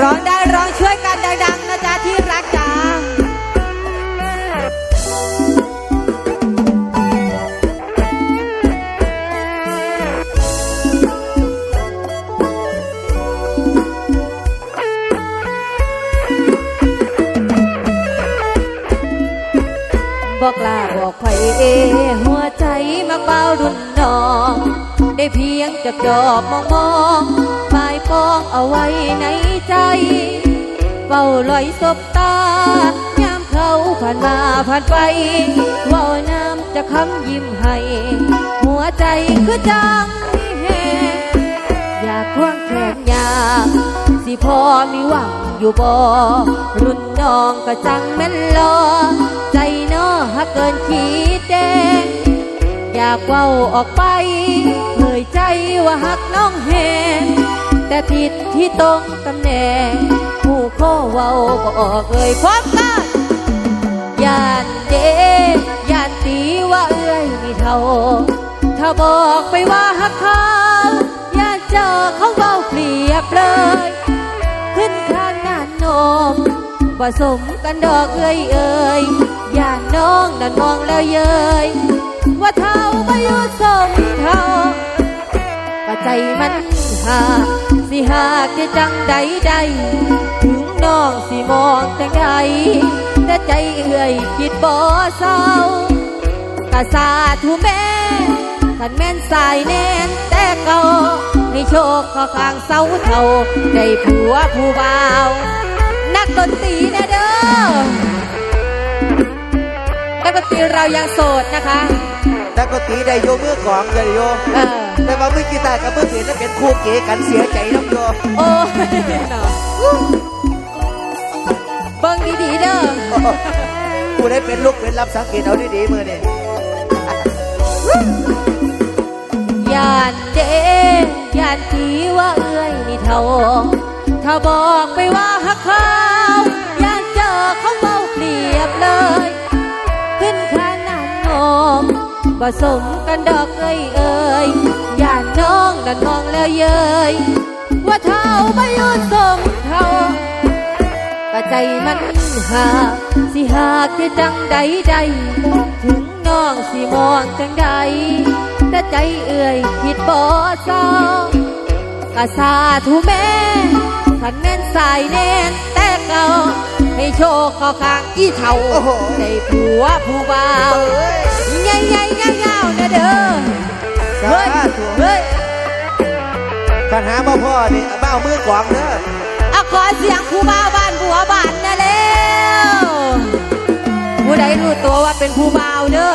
ร้องได้ร้องช่วยกันดังๆนะจ๊ะที่รักจ๋าบอกลาบอกไข่เอ หัวใจมักเบารุ่นน้อง ได้เพียงจับดอกมองมอง องเอาไว้ในใจ เฝ้าลอยสบตายามเขาผ่านมาผ่านไปว่าน้ำจะคำยิ้มให้ หัวใจคือจังมีแหงอยากควงแขนยามสิพอมีหวังอยู่บ่รุ่นน้องก็จังแม่นรอใจน้อฮักเกินขีดแดงอยากเว้าออกไปเผยใจว่าฮักน้องแหง แต่ผิดที่ตรงตำแหน่ง ผู้ข้อเว้าก็ออกเอ่ยพร้อมกันยานเดยานตีว่าเอ้ยมีเท่า ถ้าบอกไปว่าฮักเขายานเจอเขาเว้าเปรียบเลย ขึ้นข้างงานนมผสมกันดอกเอ้ยเอ้ยย่าน้องนั่นมองแล้วเย้ยว่าเท่าไม่ยุสมเท่าก็ใจมันหา สิหากจะจังใดใดถึงน้องสิมองจังใดแต่ใจเอ้ยคิดบ่เศร้ากะสาธุแม่ขันแม่นสายแน่นแต่เก่าให้โชคเขอข้างเสาเท่าได้ผัวผู้บ่าว นักดนตรีนะเด้อนักดนตรีเรายังโสดนะคะ แต่ก็ตีได้โยมือของจะได้โยเออ แต่ว่ามือกีตาร์กับมือเสียงนั้นเป็นคู่เก๋กันเสียใจน้ำโยโอ้ยเนาะเบิ่งดีๆเด้อกูได้เป็นลูกเป็นรับสังเกตเอาดีๆมือนี่ยานเดยานทีว่าเอ้ยนี่เท่า ถ้าบอกไปว่าฮักเขา ผสมกันดอกเอ้ยเอ้ยย่านน้องนั่นมองแล้วเย้ยว่าเท่าไม่ยุสมเท่าก็ใจมันหาสิหากจะจังใดใดถึงน้องสิมองจังใดแต่ใจเอ้ยคิดบ่เศร้ากะสาธุแม่ขันแม่นสายแน่นแต่เก่า ให้โชคเข้าข้างอีเท่าโอ้โหได้ผัวผู้บ่าวเอ้ยใหญ่ใหญ่ๆยาวๆนะเด้อสาเฮ้ยธุเฮ้ยปัญหาบ่พ่อนี่เบ้ามือกวางเด้อเอาขอเสียงผู้บ่าวบ้านผัวบ้านนะเร็วผู้ใดรู้ตัวว่าเป็นผู้บ่าวเด้อ